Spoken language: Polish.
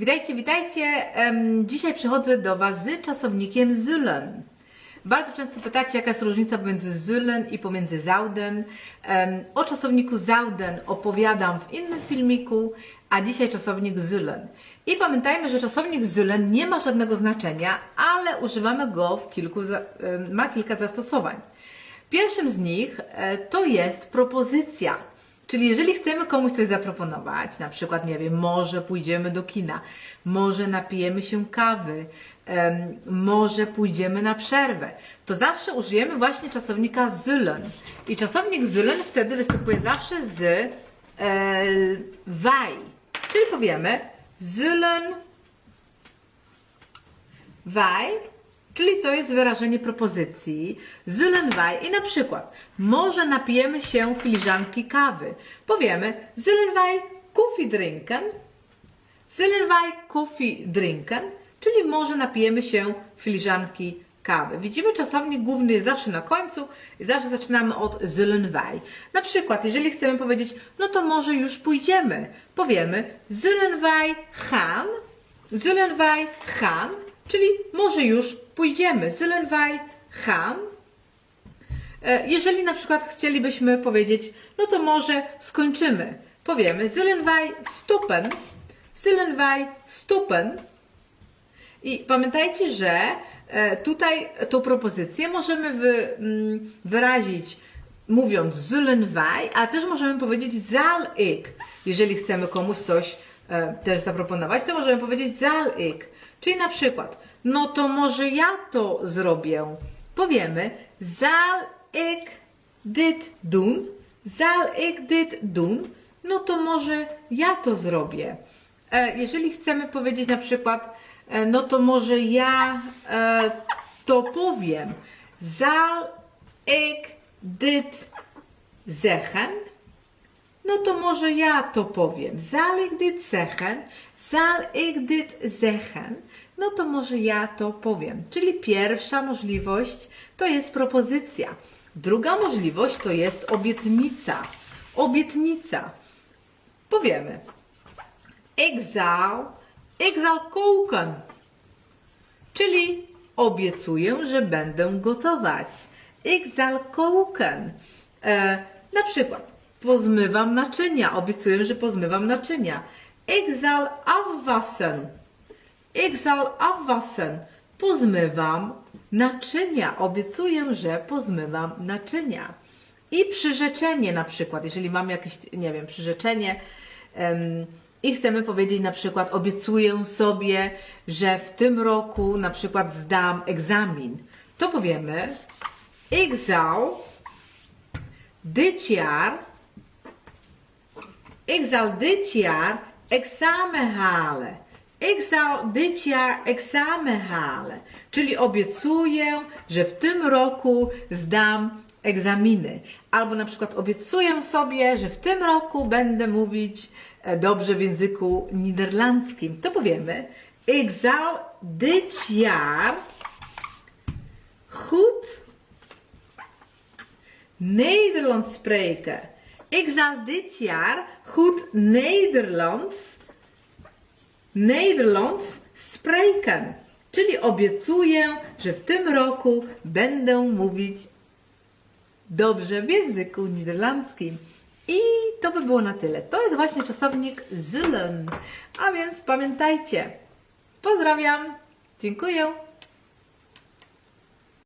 Witajcie, witajcie. Dzisiaj przychodzę do Was z czasownikiem zullen. Bardzo często pytacie, jaka jest różnica pomiędzy zullen i pomiędzy zouden. Em, O czasowniku zouden opowiadam w innym filmiku, a dzisiaj czasownik zullen. I pamiętajmy, że czasownik zullen nie ma żadnego znaczenia, ale używamy go w kilku, ma kilka zastosowań. Pierwszym z nich e, to jest propozycja. Czyli jeżeli chcemy komuś coś zaproponować, na przykład, nie wiem, może pójdziemy do kina, może napijemy się kawy, em, może pójdziemy na przerwę, to zawsze użyjemy właśnie czasownika zullen. I czasownik zullen wtedy występuje zawsze z e, wij. Czyli powiemy zullen wij, czyli to jest wyrażenie propozycji. Zullen i na przykład może napijemy się filiżanki kawy. Powiemy zullen wij koffie drinken? Zullen wij koffie drinken? Czyli może napijemy się filiżanki kawy. Widzimy, czasownik główny jest zawsze na końcu i zawsze zaczynamy od zullen. Na przykład, jeżeli chcemy powiedzieć, no to może już pójdziemy, powiemy zullen wij gaan? Zullen gaan? Czyli może już pójdziemy. Zullen gaan? E, Jeżeli na przykład chcielibyśmy powiedzieć, no to może skończymy. Powiemy zullen wij stoppen? Zullen? I pamiętajcie, że e, tutaj tą propozycję możemy wy, mm, wyrazić mówiąc zullen a też możemy powiedzieć zal ik. Jeżeli chcemy komuś coś e, też zaproponować, to możemy powiedzieć zal ik. Czyli na przykład, no to może ja to zrobię. Powiemy zal ik dit doen? Zal ik dit doen? No to może ja to zrobię. E, Jeżeli chcemy powiedzieć na przykład, e, no to może ja e, to powiem. Zal ik dit zeggen? No to może ja to powiem. Zal ik dit zeggen? Zal ik dit zeggen? No to może ja to powiem. Czyli pierwsza możliwość to jest propozycja. Druga możliwość to jest obietnica. Obietnica. Powiemy. Ik zal, ik zal koken. Czyli obiecuję, że będę gotować. Ik zal koken. E, na przykład pozmywam naczynia. Obiecuję, że pozmywam naczynia. Ik zal afwassen. Ik. Pozmywam naczynia. Obiecuję, że pozmywam naczynia. I przyrzeczenie na przykład, jeżeli mamy jakieś, nie wiem, przyrzeczenie em, i chcemy powiedzieć na przykład, obiecuję sobie, że w tym roku na przykład zdam egzamin, to powiemy, ik zal dit jaar, ik zal dit jaar examen halen. Ik zal dit jaar examen halen. Czyli obiecuję, że w tym roku zdam egzaminy. Albo na przykład obiecuję sobie, że w tym roku będę mówić e, dobrze w języku niderlandzkim. To powiemy, ik zal dit jaar goed Nederlands spreken. Ik zal dit jaar goed Nederlands Nederlands spreken. Czyli obiecuję, że w tym roku będę mówić dobrze w języku niderlandzkim. I to by było na tyle. To jest właśnie czasownik zullen. A więc pamiętajcie. Pozdrawiam. Dziękuję.